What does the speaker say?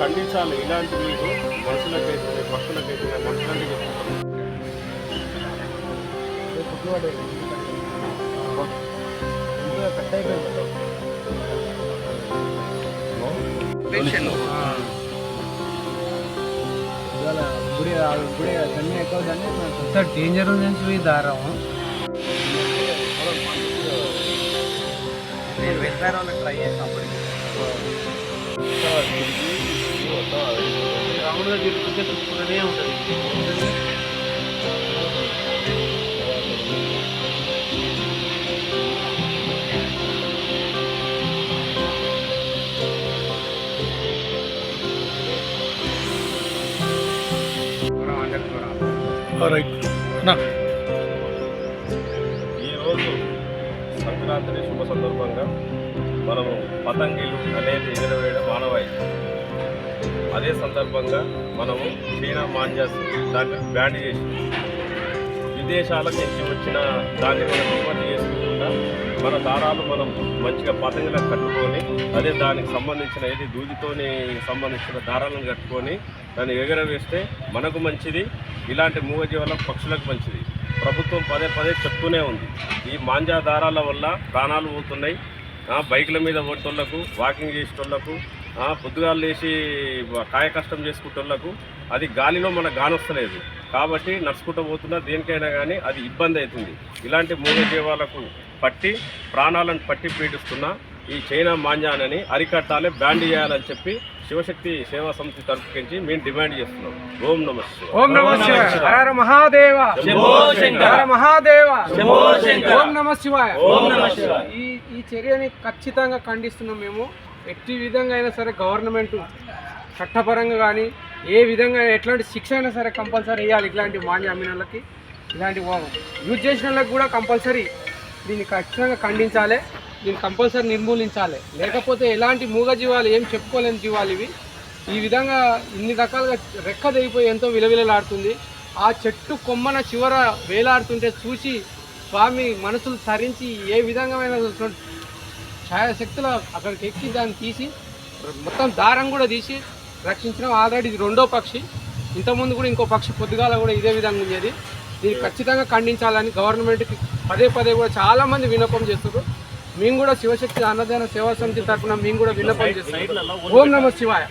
ఖండించాలి. ఇలాంటి మీకు మనుషులకైతే మనుషులంటే దాన్ని ఎంత డేంజర్ ఉంది నుంచి దారం నేను వెళ్ళారు ట్రై చేసినప్పుడు రౌండ్గా తిరుగుతుంటే చూసుకుంటూనే ఉంటుంది ఈరోజు సంక్రాంతి శుభ సందర్భంగా మనము పతంగిలు అనేది ఎగరవేయడం ఉన్నాయి అదే సందర్భంగా మనము చైనా మాంజాస్ దాన్ని బ్యాన్ చేసి విదేశాల నుంచి వచ్చిన దాన్ని మనం దిగుమతి చేసుకోకుండా మన దారాలు మనం మంచిగా పతంగిలకు కట్టుకొని అదే దానికి సంబంధించిన ఏది దూదితోని సంబంధించిన దారాలను కట్టుకొని దాన్ని ఎగరవేస్తే మనకు మంచిది ఇలాంటి మూగజీవాల పక్షులకు మంచిది. ప్రభుత్వం పదే పదే చెప్తూనే ఉంది. ఈ మాంజా దారాల వల్ల ప్రాణాలు పోతున్నాయి. బైకుల మీద పోయేటోళ్ళకు వాకింగ్ చేసేటోళ్ళకు పొద్దుగాలు లేచి కాయ కష్టం చేసుకుంటోళ్ళకు అది గాలిలో మనకు గానొస్తలేదు. కాబట్టి నడుచుకుంటూ పోతున్నా దేనికైనా కానీ అది ఇబ్బంది అవుతుంది. ఇలాంటి మూగజీవాలకు పట్టి ప్రాణాలను పట్టి పీడిస్తున్న ఈ చైనా మాంజానని అరికట్టాలి బ్యాండ్ చేయాలని చెప్పి శివశక్తి సేవా సమితి తరపుకించి మేము డిమాండ్ చేస్తున్నాం. ఓం నమ శివాయ. ఓం నమ శివాయ. హర మహాదేవ. శంభో శంకర. హర మహాదేవ. ఓం నమ శివాయ. ఓం నమ శివాయ. ఈ ఈ చర్యని ఖచ్చితంగా ఖండిస్తున్నాం మేము. ఎట్టి విధంగా అయినా సరే గవర్నమెంట్ చట్టపరంగా కానీ ఏ విధంగా ఎట్లాంటి శిక్ష అయినా సరే కంపల్సరీ వేయాలి ఇట్లాంటి మాన్య అమ్మినోళ్ళకి ఇలాంటి యూజ్ చేసిన వాళ్ళకి కూడా కంపల్సరీ దీన్ని ఖచ్చితంగా ఖండించాలి. దీన్ని కంపల్సరీ నిర్మూలించాలి. లేకపోతే ఎలాంటి మూగజీవాలు ఏం చెప్పుకోలేని జీవాలు ఇవి. ఈ విధంగా ఇన్ని రకాలుగా రెక్క తెగిపోయి ఎంతో విలవిలలాడుతుంది. ఆ చెట్టు కొమ్మన చివర వేలాడుతుంటే చూసి స్వామి మనసులు తరించి ఏ విధంగా ఛాయాశక్తులు అక్కడికి ఎక్కి దాన్ని తీసి మొత్తం దారం కూడా తీసి రక్షించడం ఆల్రెడీ ఇది రెండో పక్షి. ఇంతకుముందు కూడా ఇంకో పక్షి పొద్దుగాల కూడా ఇదే విధంగా ఉండేది. దీన్ని ఖచ్చితంగా ఖండించాలని గవర్నమెంట్కి పదే పదే కూడా చాలా మంది విన్నపం చేస్తారు మేము కూడా శివశక్తి అన్నదాన సేవా సమితి తరఫున మేము కూడా విన్నపం చేస్తాం ఓం నమ శివాయ.